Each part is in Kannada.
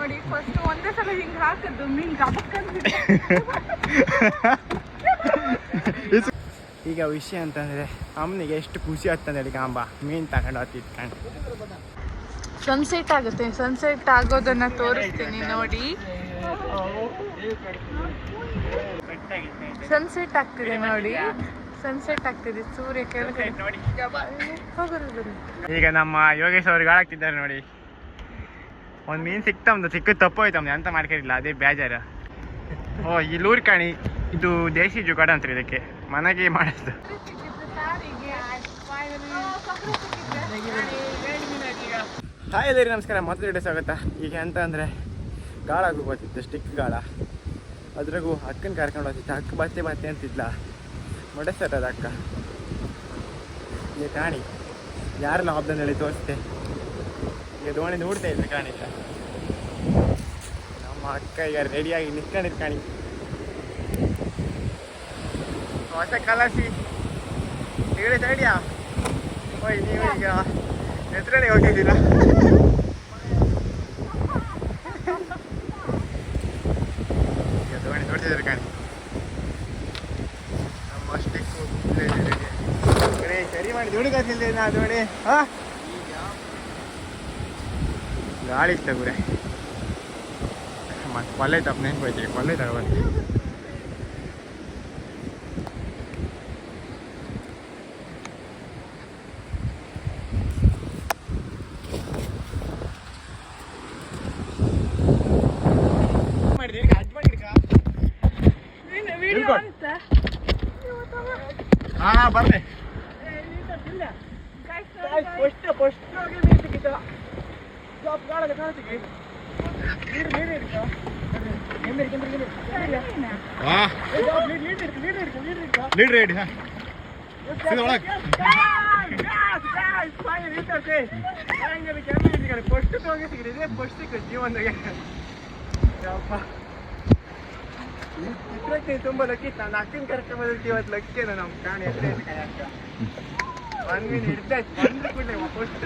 ನೋಡಿ ಫಸ್ಟ್ ಒಂದೇ ಸಲ ಹಿಂಗ್ ಹಾಕದ್ದು ಮೀನ್ ಈಗ ವಿಷಯ ಅಂತಂದರೆ ಅಮ್ಮನಿಗೆ ಎಷ್ಟು ಖುಷಿ ಆಗ್ತದೆ ಕಾಂಬ ಮೀನು ತಗೊಂಡು ಹೋಗ್ತಿ ಇಟ್ಕೊಂಡು ಸನ್ಸೆಟ್ ಆಗುತ್ತೆ. ಸನ್ಸೆಟ್ ಆಗೋದನ್ನ ತೋರಿಸ್ತೀನಿ ನೋಡಿ. ಸನ್ಸೆಟ್ ಆಗ್ತಿದೆ ನೋಡಿ. ಸನ್ಸೆಟ್ ಆಗ್ತಿದೆ. ಸೂರ್ಯ ಕೆಳಗಡೆ. ಈಗ ನಮ್ಮ ಯೋಗೇಶ್ ಅವ್ರಿಗೆ ಹಾಳಾಗ್ತಿದ್ದಾರೆ ನೋಡಿ. ಒಂದು ಮೀನು ಸಿಕ್ತಮ್ದು ಸಿಕ್ಕ ತಪ್ಪೋಯ್ತಮ್ದು ಅಂತ ಮಾಡ್ಕೊಂಡಿಲ್ಲ, ಅದೇ ಬೇಜಾರು. ಓ, ಈ ಲೂರ್ ಕಾಣಿ, ಇದು ದೇಶಿ ಜುಗಾಡ ಅಂತ ಇದಕ್ಕೆ. ಮನೆಗೆ ಮಾಡಿದ್ದು ಹಾಯ್ ಎಲ್ಲರಿ ನಮಸ್ಕಾರ ಮತ್ತೆ ಜೊತೆ ಸ್ವಾಗತ. ಈಗ ಎಂತ ಅಂದರೆ, ಗಾಳ ಹೋಗ್ತಿತ್ತು ಸ್ಟಿಕ್ ಗಾಳ. ಅದ್ರಾಗೂ ಅಕ್ಕನ ಕರ್ಕೊಂಡು ಹೋಗ್ತಿತ್ತು ಅಕ್ಕ ಬತ್ತೆ ಬತ್ತೆ ಅಂತಿದ್ಲ. ಮೊಡೆಸರ್ ಅದು ಅಕ್ಕ ಈಗ ಕಾಣಿ, ಯಾರೆಲ್ಲ ಹಬ್ಬದಲ್ಲಿ ತೋರಿಸ್ತೆ? ಈಗ ದೋಣಿ ನೋಡ್ತಾ ಇದ್ದೆ ಕಾಣಿಲ್ಲ ನಮ್ಮ ಅಕ್ಕ ಈಗ ರೆಡಿಯಾಗಿ ನಿಂತ್ಕೊಂಡಿದ್ ಕಾಣಿ. ಹೊಸ ಕಲಾಸಿ. ಹೇಳಿ ಸೈಡಿಯಾ ಓಯ್, ನೀವು ಈಗ ಎದುರಡೆ ಹೋಗಿದ್ದೀರಾ ದೋಣಿ ನೋಡ್ತಿದ್ದಾರೆ ಕಾಣಿ. ನಮ್ಮ ಸ್ಟಿಕ್ಕು ಸರಿ ಮಾಡಿ ದೋಣಿ ಕಾಸಿಲ್ಲ ನಾ ದೋಣಿ ಹಾ? ಗಾಳಿ ಇಷ್ಟ ಗುರೆ ಮತ್ತೆ ಕೊಲ್ಲೆ ತಪ್ಪು ನೆನ್ಪು ಹೋಯ್ತೀವಿ ಕೊಲ್ಲೆ ತಗೊಬಂದು ಹಾ ಬರ್ರಿ ಫಸ್ಟ್ ಫಸ್ಟ್ ಮೀನು ಸಿಕ್ಕಿತ್ತು ಜಾಬ್ ಗಾಳದ ಕಾಣಿಸಿಗೆ ನೀರು ನೀರು ಹಿಡ್ಕೊ ಕೆಂಬರಿ ಕೆಂಬರಿ ಕೆಂಬರಿ ಲೀಡ್ ರೇಡಿ ಹಾಂ ಫಸ್ಟ್ ಹೋಗಿ ಸಿಗಿದೆ ಫಸ್ಟ್ ಸಿಕ್ಕ ಜೀವನದಾಗೆ ಯಪ್ಪ ಚಿತ್ರಕ್ಕೆ ತುಂಬ ಲಕ್ಕಿ ನಾನು ಅಕ್ಕನ ಕರ್ಕೊಂಡು ಬಂದಿರ್ತೀವಿ ಇವತ್ತು ಲಕ್ಕಿನ ನಮ್ಮ ಕಾಣಿ ಎಷ್ಟೇ ಅಕ್ಕ ಒಂದ್ ಮೀನು ಹಿಡ್ದಾಯ್ತು ಬಂದು ಕೂಡಲೇ ಫಸ್ಟ್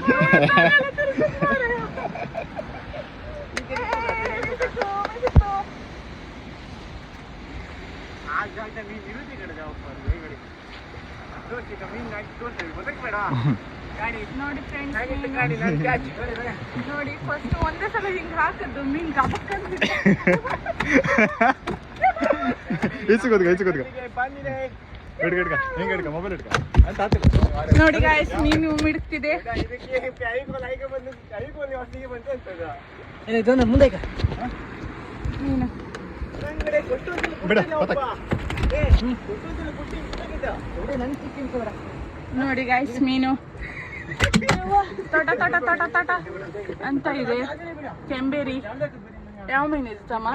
ಆ ಜಾಗದಲ್ಲಿ ಮೀನು ಇರುತ್ತೆ ಕಡೆ ಜಾವಪ್ಪ ಮೇಲ್ಗಡೆ ತೋರ್ಸಿ ಮೀನು ಹಾಕಿ ತೋರ್ಸಿ ಬದುಕಬೇಡ ಗಾಡಿ ನೋಡಿ ಫ್ರೆಂಡ್ಸ್ ಹೇಗಿತ್ತು ಗಾಡಿ ನಾನು ಕ್ಯಾಚ್ ನೋಡಿ ಫಸ್ಟ್ ಒಂದೇ ಸಲ ಹಿಂಗ್ ಹಾಕಿದ್ದು ಮೀನ್ ಗಬಕ್ಕಂತ ಇಸ್ಕೋದ್ಗ ಇಸ್ಕೋದ್ಗ ಬಂದಿದೆ ಹಿಡ್ಕ ಹಿಡ್ಕ. ಹೆಂಗ್ ಹಿಡ್ಕ ಮೊಬೈಲ್ ಹಿಡ್ಕ. ಅಂತ ಹಾಕ್ತಿಲ್ಲ ನೋಡಿ ಗಾಯ್ಸ್ ಮೀನು ಮಿಡ್ತಿದೆ. ಇದಕ್ಕೆ ಬಂದು ಐಗೋಲ್ ಹೊತ್ತಿಗೆ ಬಂತು ಅಂತದ ಇದೊಂದು ಮುಂದೆ ಮೀನು ನಂಗಡೆ ಕೊಟ್ಟೋದಿಲ್ಲ ಬಿಡ. ನೋಡಿ ಗಾಯ್ಸ್ ಮೀನು. ತೋಟ ತಟ ತಟ ತಟ. ಅಂತ ಇದೆ. ಕೆಂಬೇರಿ. ಯಾವ ಮೀನು ಇದೆ ತಮ್ಮ?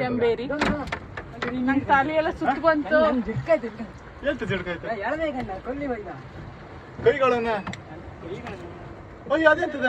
ಕೆಂಬೇರಿ, ನಂಗೆ ತಲೆ ಎಲ್ಲ ಸುತ್ತ ಬಂತು. ಕೈಗಳನ್ನ? ಅಯ್ಯ ಅದೆಂತದ?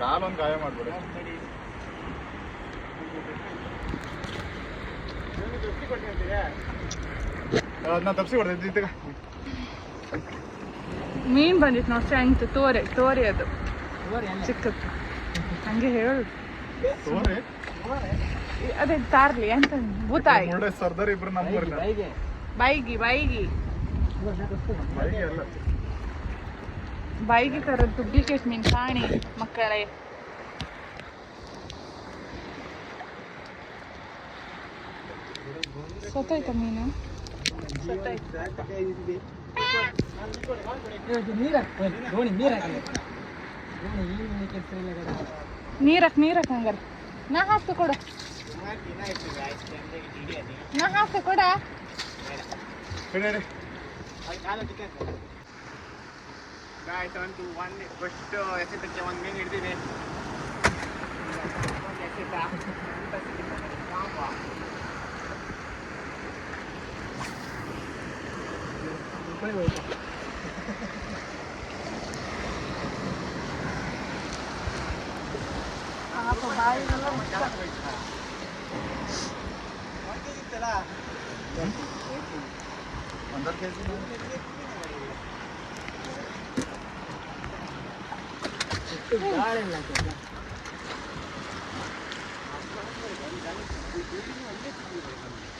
ಕಾಲೊಂದು ಗಾಯ ಮಾಡ್ಬಿಡು ಅದನ್ನ ತಪ್ಸಿ ಕೊಡ್ತೈತಿ ಇದ್ದಾಗ ಮೀನ್ ಬಂದಿತ್ತು ನೋಡಿ ಸ್ಟ್ರೆಂತ್ ತೋರೆ ತೋರೆ ಅದು. ಚಿಕ್ಕದು. ಹಂಗೆ ಹೇಳು. ತೋರಿ ಅದೇ ತಾರ್ಲಿ ಅಂತ ಭೂತಾಯಿ ಸರ್ದಾರ್ ಇಬ್ರು ನಮ್ಮ ಬೈಗಿ ಬೈಗಿ. ಬೈಗಿ ಅಲ್ಲ. ಬೈಗಿ ತರೋದು ಡುಪ್ಲಿಕೇಟ್ ಮೀನು ಕಾಣಿ ಮಕ್ಕಳೇ ಸತ್ತೋಯ್ತ ಮೀನು ನೀರಕ್ ನೀರಕ್ ಹಂಗಾರೆ ನಾ ಹಾಕ್ತು ಕೊಡು ನಾ ಹಾಕ್ತು ಕೊಡ ಗಾಯ್ಸ್ ಒಂದು ಒಂದು ಫಸ್ಟ್ ಎಸೆತಕ್ಕೆ ಒಂದು ಮೀನು ಹಿಡ್ದಿದೆ ಒಂದು ಎಸೆತ ಅಂತ ಸಿಕ್ಕಿದೆ. ಪಾಪ. ಗಾಳಿ ಇಲ್ಲ ಅಂತ. ಇಲ್ಲ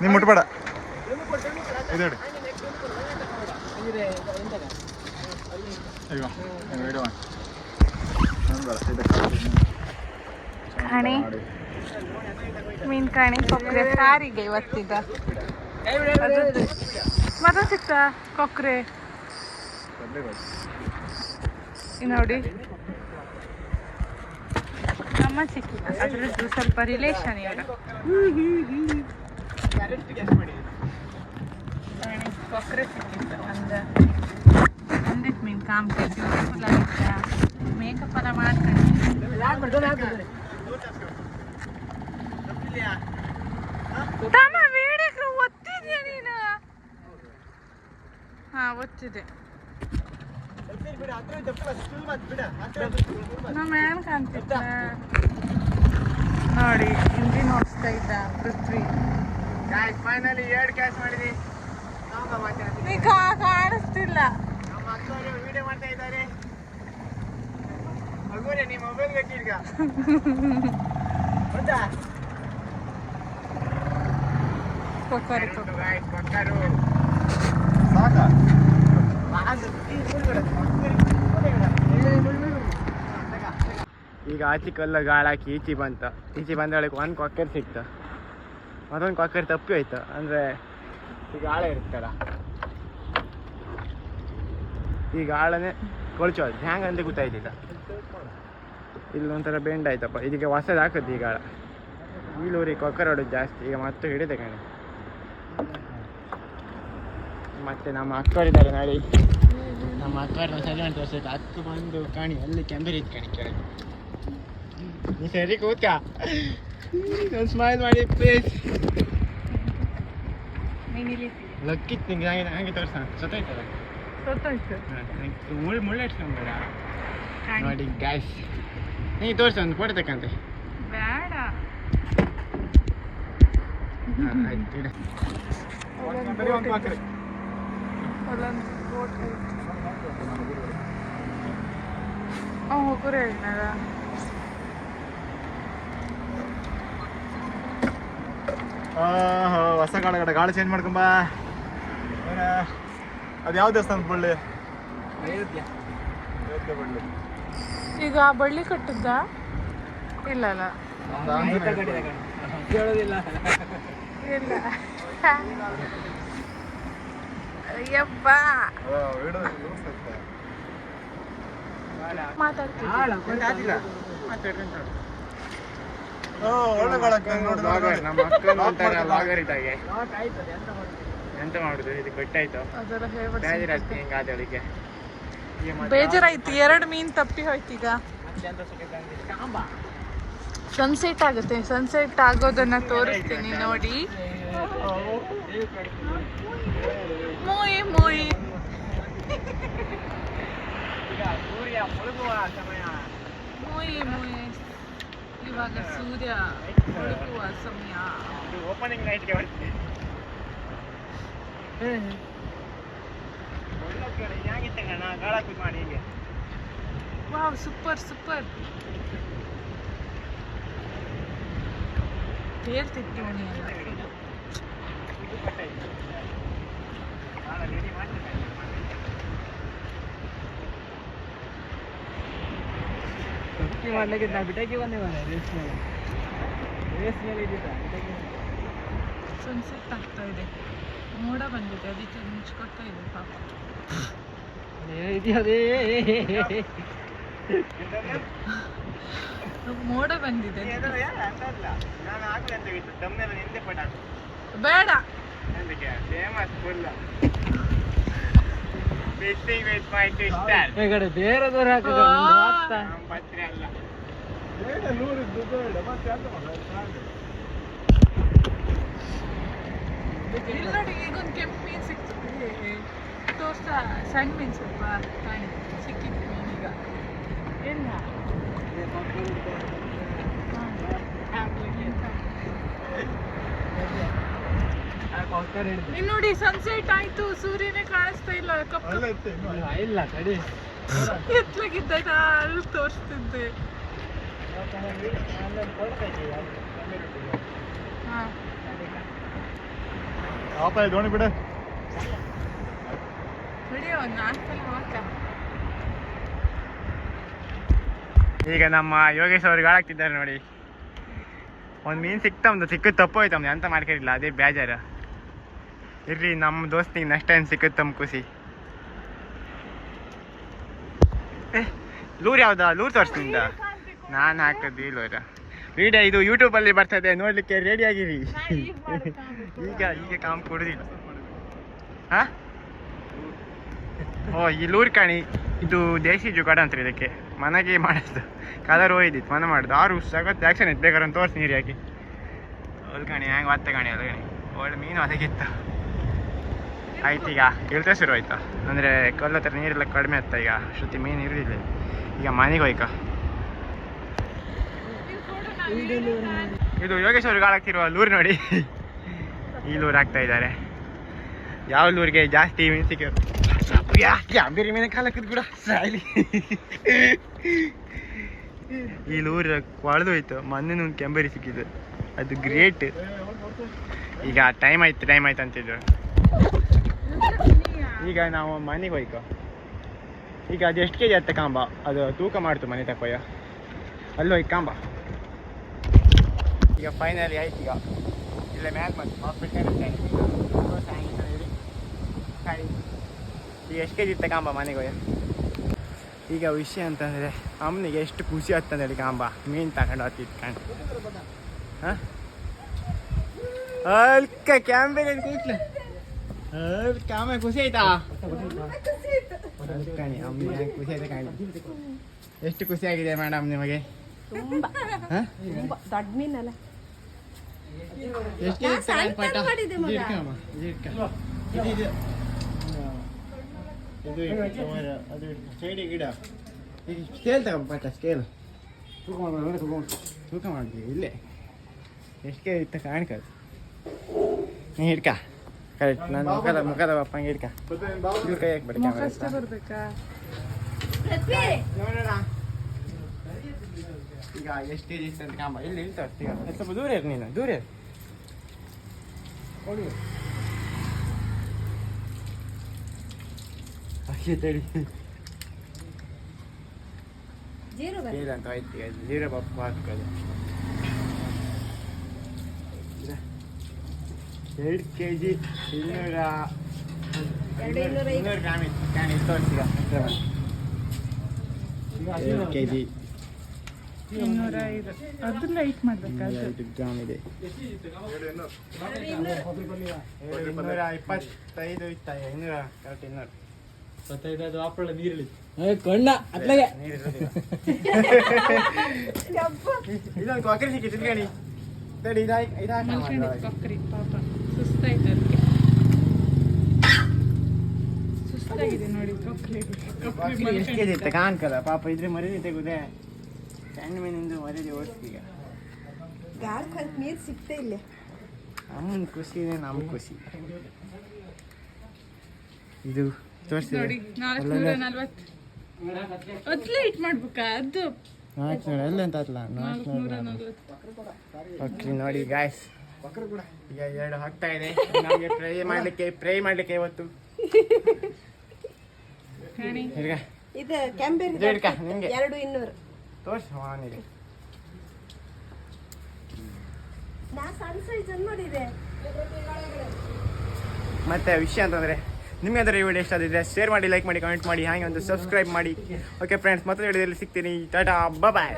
ನೀನು ಮುಟ್ಬೇಡ ಇದು ಹೇಳಿ ಅಂದ್ರೆ ಎಂತದ? ಈಗ ವಿಡಿಯೋ ಕಾಣಿ ಮೀನ್ ಕಾಣಿ ಕೊಕ್ರೆ, ಸಾರಿಗೆ ಇವತ್ತಿದ. ಮತ್ತೆ ಸಿಕ್ತಾ ಕೊಕ್ರೆ? ನೋಡಿ. ನಮ್ಮ ಸಿಕ್ಕಿಲ್ಲ ಅದ್ರದ್ದು ಸ್ವಲ್ಪ ರಿಲೇಷನ್ ಇವಾಗ ಕೊಕ್ರೆ ಸಿಕ್ಕಿತ್ತು. ಅಂದ ಅಂದಿತ್ ಮೀನ್ ಕಾಮ್ಕೆ ಬ್ಯೂಟಿಫುಲ್ ಆಗಿತ್ತ ಮೇಕಪ್ ಎಲ್ಲ ಮಾಡ್ಕೊಂಡು. ಹಾಕ್ಬಿಡು. ತಮ್ಮ ವಿಡಿಯೋಕ್ಕೆ ಒತ್ತಿದ್ಯಾ ನೀನು? ಹಾ ಒತ್ತಿದೆ. ನಮ್ಮ ಏನ್ ಕಾಣ್ತಿತ್ತ? ನೋಡಿ ಇಂಜಿನ್ ಓಡಿಸ್ತಾ ಇದ್ದ ಪೃಥ್ವಿ. ಕ್ಯಾಶ್ ಫೈನಲಿ ಎರಡು ಕ್ಯಾಶ್ ಮಾಡಿದೆ ನೀ ಕಾಣಿಸ್ತಿಲ್ಲ. ನಮ್ಮ ಅಕ್ಕವರು ವಿಡಿಯೋ ಮಾಡ್ತಾ ಇದ್ದಾರೆ. ಮಗುರೇ ನೀ ಮೊಬೈಲ್ ಬೇಕೀಗ ಹೌದಾ ಈಗ ಆಚಿ ಕಲ್ಲ ಗಾಳಾಕಿ ಈಚಿ ಬಂತ. ಈಚಿ ಬಂದ ಒಳಗೆ ಒಂದು ಕೊಕ್ಕರ್ ಸಿಕ್ತ. ಮತ್ತೊಂದು ಕೊಕ್ಕರ್ ತಪ್ಪಿ ಹೋಯ್ತು. ಅಂದರೆ ಈಗ ಆಳ ಇರುತ್ತಲ್ಲ. ಈಗ ಆಳನೇ ಕೊಳ್ಚೋದು. ಹ್ಯಾಂಗ ಅಂತ ಗೊತ್ತಾಯ್ತಿಲ್ಲ ಇಲ್ಲೊಂಥರ ಬೆಂಡ್ ಆಯ್ತಪ್ಪ. ಇದಕ್ಕೆ ಹೊಸದು ಹಾಕದ್ದು ಈಗ ಆಳ ಈಲೂರಿಗೆ ಕೊಕ್ಕರ್ ಹೊಡೋದು ಜಾಸ್ತಿ. ಈಗ ಮತ್ತೆ ಹಿಡಿದೆ ಕಣೆ. ಮತ್ತೆ ನಮ್ಮ ಅಕ್ಕವರಿದ್ದಾರೆ ನಾಳೆ ನಮ್ಮ ಅಕ್ಕವ್ರನ್ನ ಅಂತ ತೋರಿಸೈತೆ ಅಕ್ಕ ಬಂದು ಕಾಣಿ ಅಲ್ಲಿ ಕೆಂಬರಿ ಇತ್ತು ಕಾಣಿ ಕೆಳಗೆ. ನೀ ಸರಿ ಕೂತ್ಕ. ಒಂದು ಸ್ಮೈಲ್ ಮಾಡಿ ಪ್ಲೀಸ್ ಲಕ್ಕಿತ್ತು ನಿಂಗೆ ಹಾಗೆ ಹಾಗೆ ತೋರ್ಸೋಣ ಸೊತ್ತಾಯ್ತಲ್ಲ? ಮುಳ್ಳು ಮುಳ್ಳು ಇಟ್ಕೊಂಬೇಡ ನೋಡಿ ಗ್ಯಾಸ್ ನೀ ತೋರಿಸ ಒಂದು ಫೋಟೋ ತಕ್ಕಂತೆ. ಬೇಡ. ಆಯ್ತು ಅವ ಹೋಗೋರು ಹೇಳಿದ್ನಲ್ಲ ಹೊಸ ಗಾಳ ಗಾಳ ಗಾಳಿ ಚೇಂಜ್ ಮಾಡ್ಕೊಂಬಾ ಅದ್ ಯಾವ ದೇವಸ್ಥಾನ ಬಳ್ಳಿ ಈಗ ಆ ಬಳ್ಳಿ ಕಟ್ಟಿದ್ದ? ಇಲ್ಲ ಅಲ್ಲ ಇಲ್ಲ. ಅಯ್ಯಪ್ಪ. ಎಂತ ಮಾಡುದು? ಇದು ಗೊತ್ತಾಯ್ತು ಅದೆಲ್ಲ ಹಿಂಗ ಆದಳಿಗೆ ಬೇಜಾರಾಯ್ತು ಎರಡು ಮೀನ್ ತಪ್ಪಿ ಹೋಯ್ತು ಈಗ. ಮತ್ತೆ ಎಂತ ಸಿಗುತ್ತೆ ಕಾಂಬ ಸನ್ಸೆಟ್ ಆಗುತ್ತೆ. ಸನ್ಸೆಟ್ ಆಗೋದನ್ನ ತೋರಿಸ್ತೀನಿ ನೋಡಿ. ಮುಳುಗುವ ಸಮಯ ಮೋಯಿ ಮೋಯಿ. ಇವಾಗ ಸೂರ್ಯ ಮುಳುಗುವ ಸಮಯ. ಓಪನಿಂಗ್ ನೈಟ್ಗೆ ಬರ್ತೀನಿ ವಾವ್, ಸೂಪರ್ ಸೂಪರ್. ಹೇಳ್ತಿತ್ತು ಮಣಿ ಎಲ್ಲ ಇದು ಗೊತ್ತಾಯ್ತು ಗಾಳ ರೆಡಿ ಮಾಡ್ತೀನಿ ಸುತ್ತಿ ಮಾಡ್ಲಿಕ್ಕೆ ನಾ ಬಿಟಾಕಿ ಬಂದೆ ಮನೆ ರೇಸ್ ಮೇಲೆ ರೇಸ್ ಮೇಲೆ ಇದ್ದಿದ್ದ ಬಿಟಾಕಿ ಬಂದೆ. ಸನ್ಸೆಟ್ ಆಗ್ತಾ ಇದೆ. ಮೋಡ ಬಂದಿದೆ ಅದಕ್ಕೆ ಮುಚ್ಕೊತಾ ಇದೆ ಪಾಪ. ಇದೆಯದೇ ಮೋಡ ಬಂದಿದೆ. ನಾನು ಆಗ್ಲಿ ಅಂತ ಇತ್ತು ತಮ್ಮನೆಲ್ಲ ನಿಂದೆ ಪಟಾಕು. ಬೇಡ. ಬೇರೆ ದೂರ ಹಾಕಿದ್ರೆ ಇಲ್ಲಿ ನೋಡಿ ಈಗೊಂದು ಕೆಂಪು ಮೀನು ಸಿಕ್ತು. ತೋರ್ಸ ಸಣ್ಣ ಮೀನು ಸ್ವಲ್ಪ ಕಾಣಿ ಸಿಕ್ಕಿತ್ತು ಮೀನೀಗ ಇಲ್ಲ. ಇಲ್ಲಿ ನೋಡಿ ಸನ್ಸೆಟ್ ಆಯ್ತು ಸೂರ್ಯನೇ ಕಾಣಿಸ್ತಾ ಇಲ್ಲ ಕಪ್ಪು ಇಲ್ಲ, ಕಡೆ. ತಡಿ ಎತ್ಲಾಗಿದ್ದಾಗ ಅಲ್ಲಿ ತೋರಿಸ್ತಿದ್ದೆ. ಹಾ. ಆಪ ದೋಣಿ ಬಿಡ. ಈಗ ನಮ್ಮ ಯೋಗೇಶ್ ಅವ್ರಿಗೆ ಹಾಳಾಗ್ತಿದ್ದಾರೆ ನೋಡಿ. ಒಂದು ಮೀನು ಸಿಕ್ತಮ್ದು ಸಿಕ್ಕದ್ ತಪ್ಪೋಯ್ತಮ್ದು ಎಂತ ಮಾಡ್ಕೊಂಡಿಲ್ಲ ಅದೇ ಬೇಜಾರು. ಇರ್ರಿ ನಮ್ಮ ದೋಸ್ತಿಗೆ ನೆಕ್ಸ್ಟ್ ಟೈಮ್ ಸಿಕ್ಕತ್ತಮ್ ಖುಷಿ ಏ, ಲೂರ್ ಯಾವ್ದಾ? ಲೂರ್ ತೋರಿಸ್ತೀನಿ ನಾನು ಹಾಕದ್ದು ಲೂರ. ವಿಡಿಯೋ ಇದು ಯೂಟ್ಯೂಬಲ್ಲಿ ಬರ್ತದೆ, ನೋಡ್ಲಿಕ್ಕೆ ರೆಡಿ ಆಗಿರಿ. ಈಗ ಈಗ ಕಾಮ್ ಕೊಡುದಿಲ್ಲ. ಹಾ? ಓ, ಈ ಲೂರ್ ಕಾಣಿ. ಇದು ದೇಸಿ ಜುಗಾಡ ಅಂತ ಇದಕ್ಕೆ. ಮನೆಗೆ ಮಾಡಿದ್ದು. ಕಲರ್ ಹೋಯ್ದಿತ್ತು ಮನೆ ಮಾಡಿದ್ದು. ಆರು ಸಗತ್ತು ಆ್ಯಕ್ಷನ್ ಇತ್ತು ಬೇಕಾದ್ರೆ ತೋರಿಸಿ ನೀರು ಹಾಕಿ. ಹೊಲ್ಕಣಿ ಕಾಣಿ ಹ್ಯಾಂಗೆ ಒತ್ತೆ ಕಾಣಿ ಕಾಣಿ ಒಳ್ಳೆ ಮೀನು ಅದಕ್ಕಿತ್ತು ಆಯ್ತು ಈಗ, ಇಳ್ತಾ ಶುರು ಆಯ್ತಾ? ಅಂದರೆ ಕಲ್ಲು ಹತ್ರ ನೀರೆಲ್ಲ ಕಡಿಮೆ ಆಯ್ತಾ ಈಗ ಶ್ರುತಿ ಮೀನು ಇರಲಿಲ್ಲ. ಈಗ ಮನೆಗೆ ಹೋಯ್ಕ. ಇದು ಯೋಗೇಶ್ವರ್ ಅವ್ರಿಗೆ ಲೂರು ನೋಡಿ. ಈ ಲೂರ್ ಹಾಕ್ತಾ ಇದ್ದಾರೆ. ಯಾವ ಲೂರಿಗೆ ಜಾಸ್ತಿ ಮೀನು ಸಿಕ್ಕಿರೋ ಬೇರೆ ಮೇಲೆ ಕಾಲ ಕೂಡ ಸಾಯ್ಲಿ. ಈ ಲೂರ್ ಕೊಳೆದು ಹೋಯ್ತು ಮೊನ್ನೆ ಒಂದು ಕೆಂಬರಿ ಸಿಕ್ಕಿದ್ದು. ಅದು ಗ್ರೇಟ್ ಈಗ ಟೈಮ್ ಆಯ್ತು ಟೈಮ್ ಆಯ್ತು ಅಂತಿದ್ರು ಈಗ ನಾವು ಮನೆಗೆ ಹೋಯ್ಕೊ. ಈಗ ಅದು ಕೆ ಜಿ ಅತ್ತ ಕಾಂಬ? ಅದು ತೂಕ ಮಾಡ್ತು ಮನೆ ತಕೊಯ್ಯ ಅಲ್ಲಿ ಹೋಯ್ತು ಕಾಂಬ. ಈಗ ಫೈನಲಿ ಆಯ್ತು ಈಗ. ಇಲ್ಲ ಮ್ಯಾಲ್ ಮತ್ತು ಹಾಸ್ಪಿಟಲ್ ಈಗ ಎಷ್ಟು ಕೆ ಜಿ ತಗೊಂಬ ಕಾಂಬ ಮನೆಗೆ? ಹೋಯ್ಯ ಈಗ ವಿಷಯ ಅಂತಂದರೆ ಅಮ್ಮನಿಗೆ ಎಷ್ಟು ಖುಷಿ ಆಗ್ತಂದೇಳಿ ಕಾಂಬ. ಮೀನು ತಗೊಂಡು ಹೋಗ್ತಿತ್ತು ಇಟ್ಕೊಂಡು ಹಾಂ? ಅಲ್ಕ ಕ್ಯಾಂಬೇಲ್ ಕೂತ್ಲೆ. ಕಾಮ ಖುಷಿ ಆಯ್ತಾ? ಕಾಣಿ ಅಮ್ಮನಿಗೆ ಖುಷಿ ಆಯ್ತಾ ಕಾಣಿ. ಎಷ್ಟು ಖುಷಿ ಆಗಿದೆ ಮೇಡಮ್ ನಿಮಗೆ? ದೊಡ್ಡ ಮೀನಲ್ಲ. ಎಷ್ಟು ಅದು ಸೈಡಿಗೆ ಗಿಡ. ಈಗ ಸ್ಕೇಲ್ ತಗೊಂಡು ಪಟ ಸ್ಕೇಲ್. ತೂಕ ಮಾಡ್ಬೋದು ತೂಕ ಮಾಡು. ತೂಕ ಮಾಡ್ತೀವಿ ಇಲ್ಲೇ. ಎಷ್ಟು ಕೆ ಇತ್ತ ಕಾಣ್ಕದು ನೀ ಹಿಡ್ಕ. ಕರೆಕ್ಟ್ ನಾನು ಮುಖದ ಮುಖದ ಬಪ್ಪಂಗೆ ಹಿಡ್ಕ. ಇದು ಕೈ ಹಾಕ್ಬೇಡಿ ನೋಡೋಣ. ಈಗ ಎಷ್ಟು ಕೆ ಜಿ ಅಂತ ಕಾಂಬ ಇಲ್ಲಿ ಇಲ್ಲಿ ತೋರಿಸ್ತೀಗ ಅದು ಸ್ವಲ್ಪ ದೂರ ಇರು ನೀನು ದೂರ ಇರು. ಕೊಡು. ಅಕ್ಕಿ ತಡಿ ಜೀರು ಬರ ಇಲ್ಲ ಅಂತ ಆಯ್ತು ಈಗ ಜೀರ ಪಪ್ಪು ಹಾಕೋದು ಎರಡು ಕೆ ಜಿ ಇನ್ನೂರ ಎರಡು ಇನ್ನೂರ ಐದು. ಇನ್ನೂರು ಗ್ರಾಮ್ ಇತ್ತು ಕ್ಯಾನ್ ಇತ್ತು ತೋರಿಸಿದ ಎರಡು ಕೆ ಜಿ ಇನ್ನೂರ ಐದು ಅದು ಲೈಟ್ ಮಾಡ್ಬೇಕಾದ್ರೆ ಎರಡು ಗ್ರಾಮ್ ಇದೆ ಎರಡು ಇನ್ನೂರ ಇಪ್ಪತ್ತೈದು ಇತ್ತ ಇನ್ನೂರ ಕರೆಕ್ಟ್ ಇನ್ನೂರು ಇಪ್ಪತ್ತೈದು ಅದು ಆಪಳ ನೀರಲ್ಲಿ ಕೊಂಡ ಇರೋದಿಲ್ಲ. ಇದೊಂದು ಕಾಕರಿ ಸಿಕ್ಕಿ ತಿನ್ಗಣಿ. ತಡಿ ಇದಾಯ್ ಇದಾಯ್ ಕಾಕರಿ ಪಾಪ. ಸುಸ್ತಾಯ್ತು ಅದಕ್ಕೆ ಸುಸ್ತಾಗಿದೆ ನೋಡಿ ಕೊಕ್ಕರಿ ಎಷ್ಟು ಕೆ ಜಿ ಕಾಣ್ಕಲ್ಲ ಪಾಪ ಇದ್ರೆ ಮರಿದಿ ತೆಗುದೆ ಸಣ್ಣ ಮೀನಿಂದು ಮರಿದಿ ಓಡಿಸ್ತೀಗ. ಗಾಡ್ ಕಲ್ತ್ ನೀರು ಸಿಗ್ತಾ ಇಲ್ಲ? ಅಮ್ಮನ ಖುಷಿನೇ ನಮ್ಮ ಖುಷಿ. ಇದು ನೋಡಿ ನಾಲ್ಕುನೂರ ನಲ್ವತ್ತು. ಅದು ಲೈಟ್ ಮಾಡ್ಬೇಕಾ? ಅದು. ನಾಲ್ಕುನೂರ ಎಲ್ಲ ಅಂತ ಆತ್ಲ ನಾಲ್ಕುನೂರ ನಾಲ್ಕುನೂರ ನಲ್ವತ್ತು. ಓಕೆ ನೋಡಿ ಗಾಯ್ಸ್ ಈಗ ಎರಡು ಹಾಕ್ತಾ ಇದೆ. ನಮಗೆ ಪ್ರೈ ಮಾಡ್ಲಿಕ್ಕೆ ಪ್ರೈ ಮಾಡ್ಲಿಕ್ಕೆ ಇವತ್ತು. ಕಾಣಿ ಇದು. ಎರಡು ಇನ್ನೂರು. ತೋರಿಸಿ ಅವನಿಗೆ ಮತ್ತೆ ವಿಷಯ ಅಂತಂದರೆ ನಿಮಗೆ ಅದರ ಈ ವಿಡಿಯೋ ಇಷ್ಟ ಶೇರ್ ಮಾಡಿ ಲೈಕ್ ಮಾಡಿ ಕಮೆಂಟ್ ಮಾಡಿ, ಹಾಗೆ ಒಂದು ಸಬ್ಸ್ಕ್ರೈಬ್ ಮಾಡಿ. ಓಕೆ ಫ್ರೆಂಡ್ಸ್ ಮತ್ತೆ ವಿಡಿಯೋದಲ್ಲಿ ಸಿಗ್ತೀನಿ. ಟಾಟಾ ಬಾಯ್